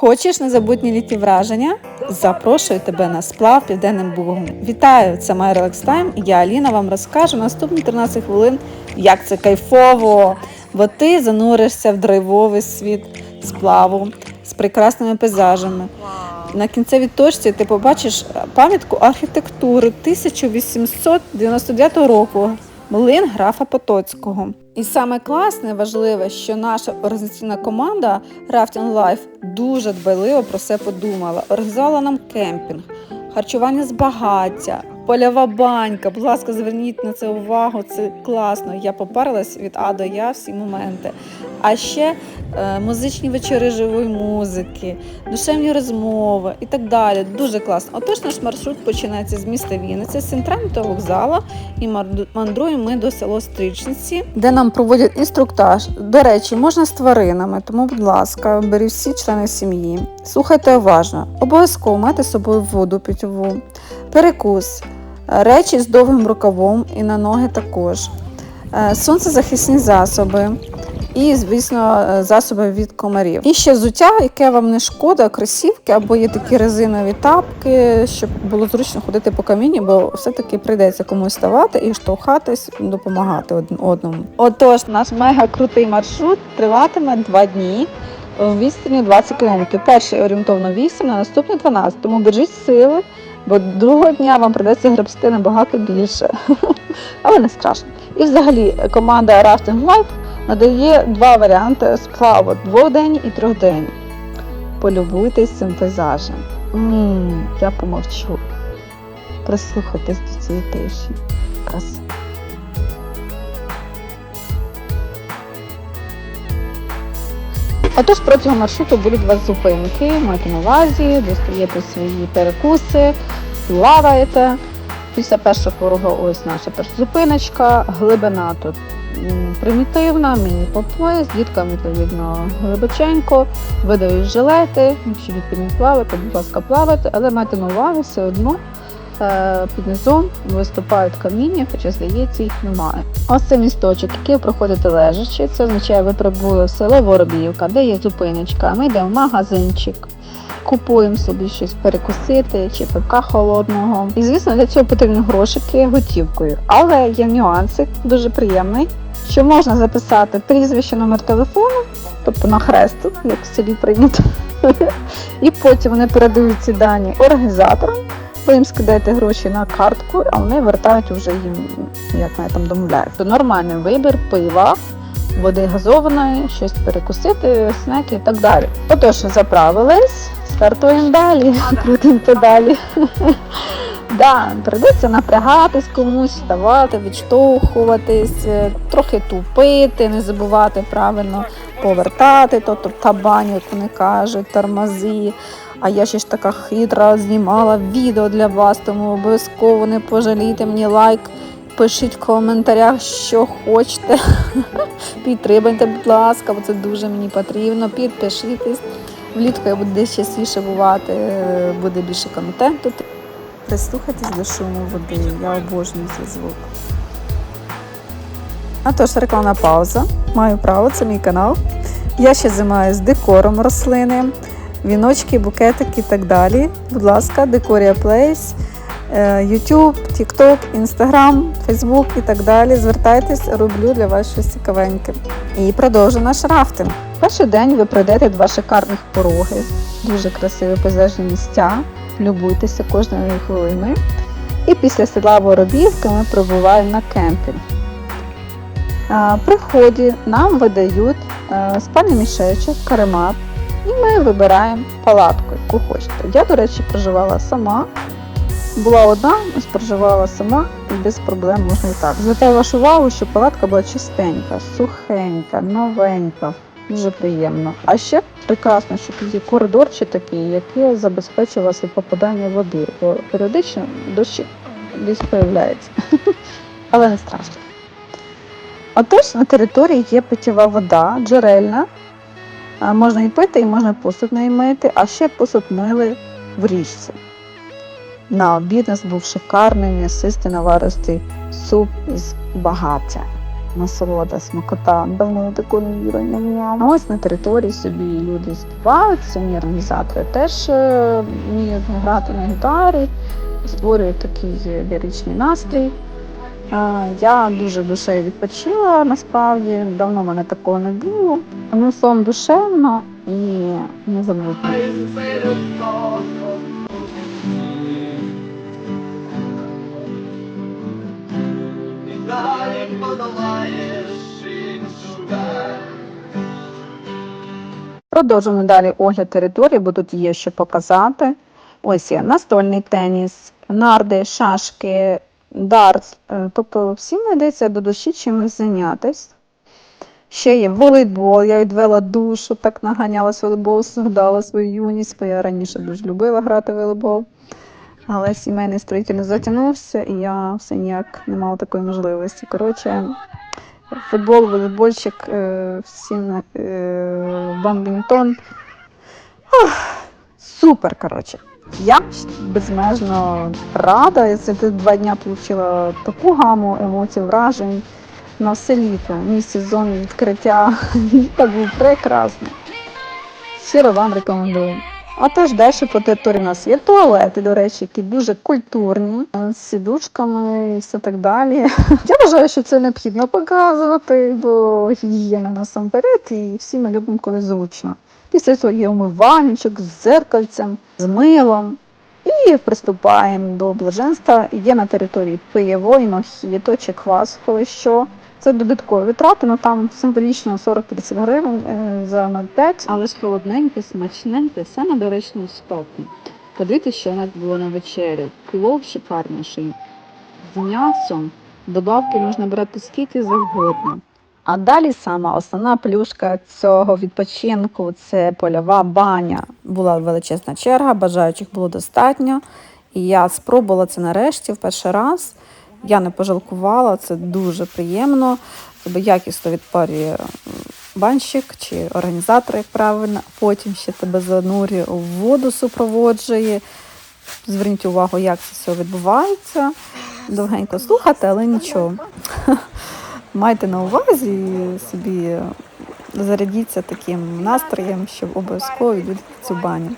Хочеш незабутні літні враження? Запрошую тебе на сплав Південним Бугом. Вітаю! Це My Relax Time. і Я Аліна вам розкажу наступні 13 хвилин, як це кайфово, бо ти зануришся в драйвовий світ сплаву з прекрасними пейзажами. На кінцевій точці ти побачиш пам'ятку архітектури 1899 року. Млин графа Потоцького. І саме класне, важливе, що наша організаційна команда Rafting Life дуже дбайливо про все подумала. Організувала нам кемпінг, харчування з багаття, польова банька. Будь ласка, зверніть на це увагу. Це класно. Я попарилась від А до Я всі моменти. А ще музичні вечори живої музики, душевні розмови і так далі. Дуже класно. Отож, наш маршрут починається з міста Вінниця, з центрального вокзалу, і мандруємо ми до село Стрічниці, де нам проводять інструктаж. До речі, можна з тваринами, тому, будь ласка, беріть всі члени сім'ї. Слухайте уважно. Обов'язково майте з собою воду питьову, перекус, е, речі з довгим рукавом і на ноги також, е, сонцезахисні засоби. І, звісно, е, засоби від комарів. І ще взуття, яке вам не шкода, кросівки або є такі резинові тапки, щоб було зручно ходити по камінні, бо все-таки прийдеться комусь ставати і штовхатись, допомагати одному. Отож, наш мега крутий маршрут триватиме два дні. У відстані 20 км. Перший орієнтовно 8, а наступний 12. Тому бережіть сили, бо другого дня вам придеться гребсти набагато більше. Але не страшно. І взагалі команда Rafting Life надає два варіанти сплаву дводень і трьохдень. Полюбуйтесь цим пейзажем. м я помовчу. Прислухайтесь до цієї тиші. Краса. Отож, протягом маршруту будуть вас зупинки, майте на увазі, достаєте свої перекуси, плаваєте. Після першого порога ось наша перша зупиночка. Глибина тут примітивна, міні по пояс, діткам відповідно глибоченько, видають жилети, якщо не плавати, будь ласка, плавайте, але майте на увазі все одно. е, Під низом виступають каміння, хоча здається, їх немає. Ось це місточок, який ви проходите лежачи. Це означає, ви прибули в село Воробіївка, де є зупиночка. Ми йдемо в магазинчик, купуємо собі щось перекусити чи пивка холодного. І звісно, для цього потрібні грошики готівкою. Але є нюансик, дуже приємний, що можна записати прізвище, номер телефону, тобто на хресту, як в селі прийнято. І потім вони передають ці дані організаторам. Ви їм скидаєте гроші на картку, а вони вертають вже їм, як вони там домовляють. Нормальний вибір, пива, води газованої, щось перекусити, снеки і так далі. Отож, заправились, стартуємо далі, крутимо педалі. Да, прийдеться напрягатись комусь, вставати, відштовхуватись, е, трохи тупити, не забувати правильно повертати, тобто табань, як вони кажуть, тормози. А я ще ж така хитра знімала відео для вас, тому обов'язково не пожалійте мені лайк. Пишіть в коментарях, що хочете. Підтримайте, будь ласка, бо це дуже мені потрібно. Підпишітесь. Влітку я буду десь частіше бувати, е, буде більше контенту. Прислухайтесь до шуму води, я обожнюю цей звук. А тож рекламна пауза. Маю право, це мій канал. Я ще займаюся декором рослини, віночки, букетики і так далі. Будь ласка, Декорія Плейс, YouTube, TikTok, Instagram, Facebook і так далі. Звертайтесь, роблю для вас щось цікавеньке. І продовжу наш рафтинг. Перший день ви пройдете два шикарних пороги, дуже красиві пейзажні місця. Любуйтеся кожною хвилиною. І після села Воробівка ми прибуваємо на кемпінг. При вході нам видають е, спальний мішечок, каремат, і ми вибираємо палатку, яку хочете. Я, до речі, проживала сама. Була одна, проживала сама і без проблем можна і так. Звертаю вашу увагу, що палатка була чистенька, сухенька, новенька, дуже приємно. А ще прекрасно, що тут є коридорчі такий, який забезпечує вас від попадання води, бо періодично дощ десь появляється. Але не страшно. Отож, на території є питєва вода, джерельна. Можна і пити, і можна посуд неї мити, а ще посуд мили в річці. На обід нас був шикарний м'ясистий наваристий суп з багаття. насолода, смакота. Давно такого не їла. А ось на території собі люди співають, самі організатори теж е, вміють грати на гітарі, створюють такий ліричний настрій. Я дуже душею відпочила насправді, давно в мене такого не було. Тому сон душевно і незабутньо. Продовжуємо далі огляд території, бо тут є що показати. Ось є настольний теніс, нарди, шашки, дартс. Е, Тобто всім знайдеться до душі чимось зайнятися. Ще є волейбол. Я відвела душу, так наганялась волейбол, згадала свою юність, бо я раніше дуже любила грати в волейбол. Але сімейний строїтель затягнувся, і я все ніяк не мала такої можливості. Коротше, футбол, волейбольчик, е, всім е, бадмінтон. Ух, Супер, коротше. Я безмежно рада. Я за два дні отримала таку гаму емоцій, вражень на все літо. Мій сезон відкриття так був прекрасно. Щиро вам рекомендую. А теж далі по території у нас є туалети, до речі, які дуже культурні, е, з сідушками і все так далі. Я вважаю, що це необхідно показувати, бо гігієна насамперед, і всі ми любимо, коли зручно. Після цього є умивальничок з зеркальцем, з милом. І приступаємо до блаженства. Є на території пиво, і мохіто чи квас, коли що. Це додаткові витрати, ну там символічно 40-50 гривень е, за 0,5. Але ж холодненьке, смачненьке, все на доречному стопі. Подивіться, що у нас було на вечері. Плов шикарніший. З м'ясом. Добавки можна брати скільки завгодно. А далі сама основна плюшка цього відпочинку це польова баня. Була величезна черга, бажаючих було достатньо. І я спробувала це нарешті в перший раз. Я не пожалкувала, це дуже приємно. Тобто якісно відпарює банщик чи організатор, як правильно, потім ще тебе занурює у воду, супроводжує. Зверніть увагу, як це все відбувається. Довгенько слухати, але нічого. Майте на увазі собі зарядіться таким настроєм, щоб обов'язково відвідати цю баню.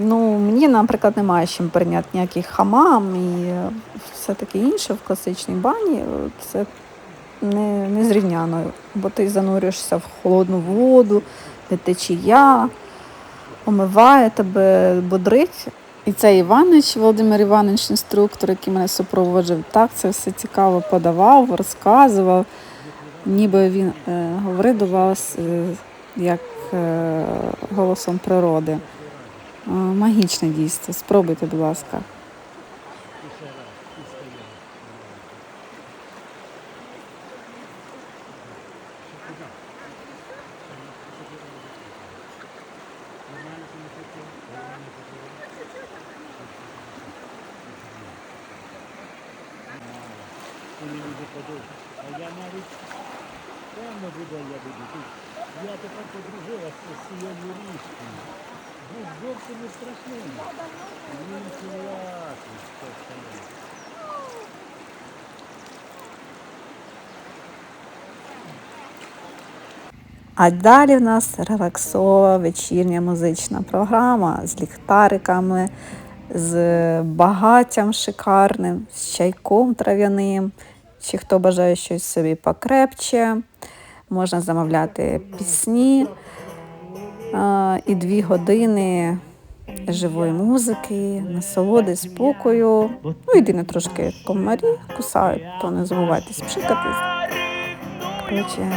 Ну, мені, наприклад, немає чим прийняти ніяких хамам і все таке інше в класичній бані. Це не, не зрівняно, бо ти занурюєшся в холодну воду, де течія, омиває тебе, бодрить. І цей Іванич, Володимир Іванович, інструктор, який мене супроводжував, так це все цікаво подавав, розказував. Ніби він е, говорив до вас е, як е, голосом природи. Магічне дійство. Спробуйте, будь ласка. а я навіть певно буде я буду тут. Я тепер подружилася з цією річкою. Зовсім не страшним. Він. А далі в нас релаксова вечірня музична програма з ліхтариками, з багаттям шикарним, з чайком трав'яним. Чи хто бажає щось собі покрепче, можна замовляти пісні і дві години живої музики, насолоди, спокою. Ну, єдине трошки комарі кусають, то не забувайте спшикатись. Коротше,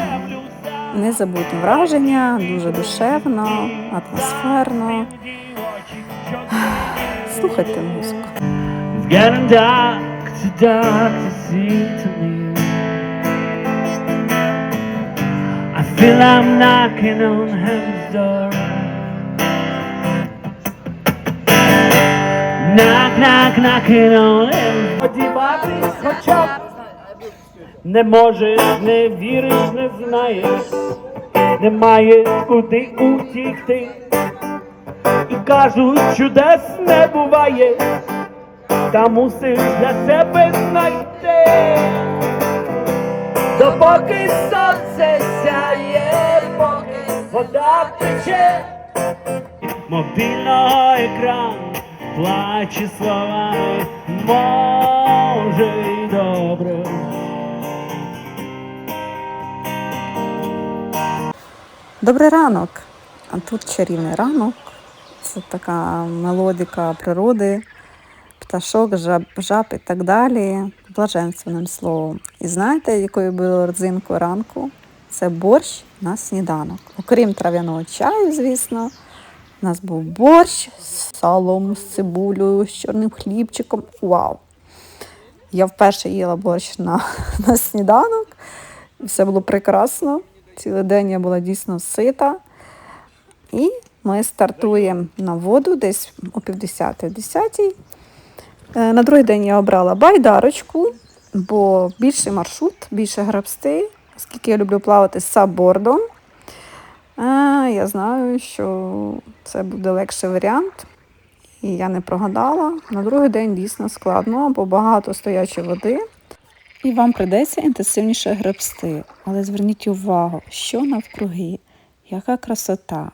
Незабутні враження, дуже душевно, атмосферно. Слухайте музику. It's getting dark, too dark to see to me. Feel I'm knocking on heaven's door. Knock, knock, knocking on heaven's door. Сподіватись хоча б не можеш, не віриш, не знаєш, немає куди утікти. І кажуть, чудес не буває, та мусиш для себе знайти. допоки сонце вода тече. Мобільного екрану плаче словами, може й добре. Добрий ранок! А тут чарівний ранок. Це така мелодика природи, пташок, жаб, жаб і так далі. Блаженственним словом. І знаєте, якою було родзинкою ранку? Це борщ на сніданок. Окрім трав'яного чаю, звісно, у нас був борщ з салом, з цибулею, з чорним хлібчиком. Вау! Я вперше їла борщ на, на сніданок. Все було прекрасно. Цілий день я була дійсно сита. І ми стартуємо на воду десь о півдесятій, десятій. Е, На другий день я обрала байдарочку, бо більший маршрут, більше грабсти, оскільки я люблю плавати з саббордом. Е, Я знаю, що це буде легший варіант. І я не прогадала. На другий день дійсно складно, бо багато стоячої води. І вам прийдеться інтенсивніше гребсти. Але зверніть увагу, що навкруги, яка красота,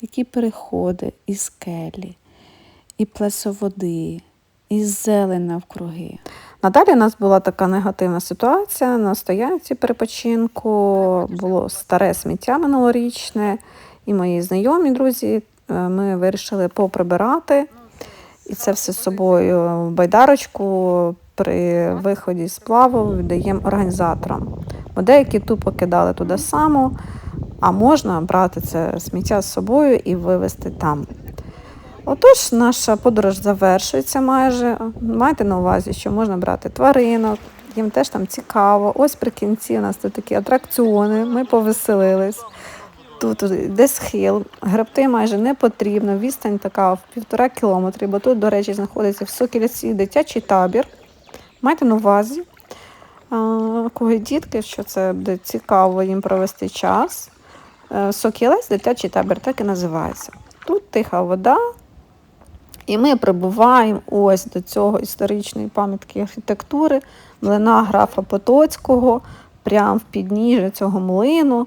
які переходи і скелі, і плесо води, і зелень навкруги. Надалі у нас була така негативна ситуація на стоянці перепочинку. Було старе сміття минулорічне, і мої знайомі друзі. е, Ми вирішили поприбирати і це все з собою в байдарочку при виході з плаву віддаємо організаторам. Бо деякі тупо кидали туди само, а можна брати це сміття з собою і вивезти там. Отож, наша подорож завершується майже. Майте на увазі, що можна брати тваринок, їм теж там цікаво. Ось при кінці у нас тут такі атракціони, ми повеселились. Тут йде схил, гребти майже не потрібно, відстань така в півтора кілометри, бо тут, до речі, знаходиться в Сокільці дитячий табір. Майте на увазі, кого дітки, що це буде цікаво їм провести час. Е, Сокілець дитячий табір так і називається. Тут тиха вода, і ми прибуваємо ось до цього історичної пам'ятки архітектури, млина графа Потоцького, прямо в підніжжя цього млину,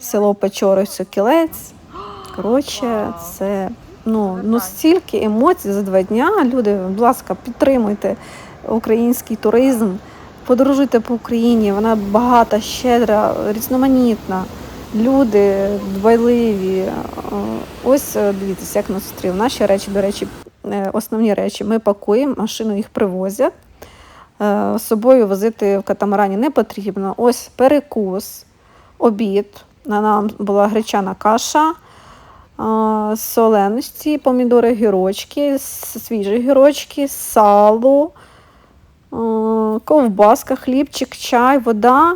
село Печори Сокілець. Коротше, це ну, ну стільки емоцій за два дня. Люди, будь ласка, підтримуйте український туризм, подорожуйте по Україні. Вона багата, щедра, різноманітна. Люди дбайливі. Е, Ось е, дивіться, як нас зустрів. Наші речі, до речі, е, основні речі ми пакуємо, машину їх привозять. З собою возити в катамарані не потрібно. Ось перекус, обід. На нам була гречана каша, соленості, помідори, гірочки, свіжі гірочки, сало, ковбаска, хлібчик, чай, вода.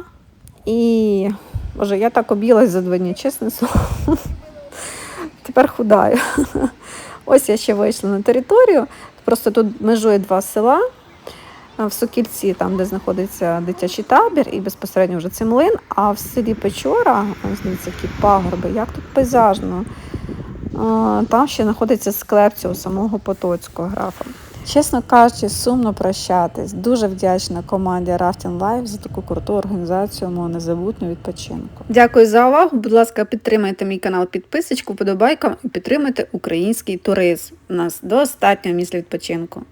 І, боже, я так об'їлась за два дні, чесне слово. Тепер худаю. Ось я ще вийшла на територію. Просто тут межує два села. В Сокільці, там, де знаходиться дитячий табір, і безпосередньо вже це млин. А в селі Печора, дивіться, які пагорби, як тут пейзажно. Там ще знаходиться склеп цього самого Потоцького графа. Чесно кажучи, сумно прощатись. Дуже вдячна команді Rafting Life за таку круту організацію мого незабутнього відпочинку. Дякую за увагу. Будь ласка, підтримайте мій канал підписочку, подобайка і підтримайте український туризм. У нас достатньо місць відпочинку.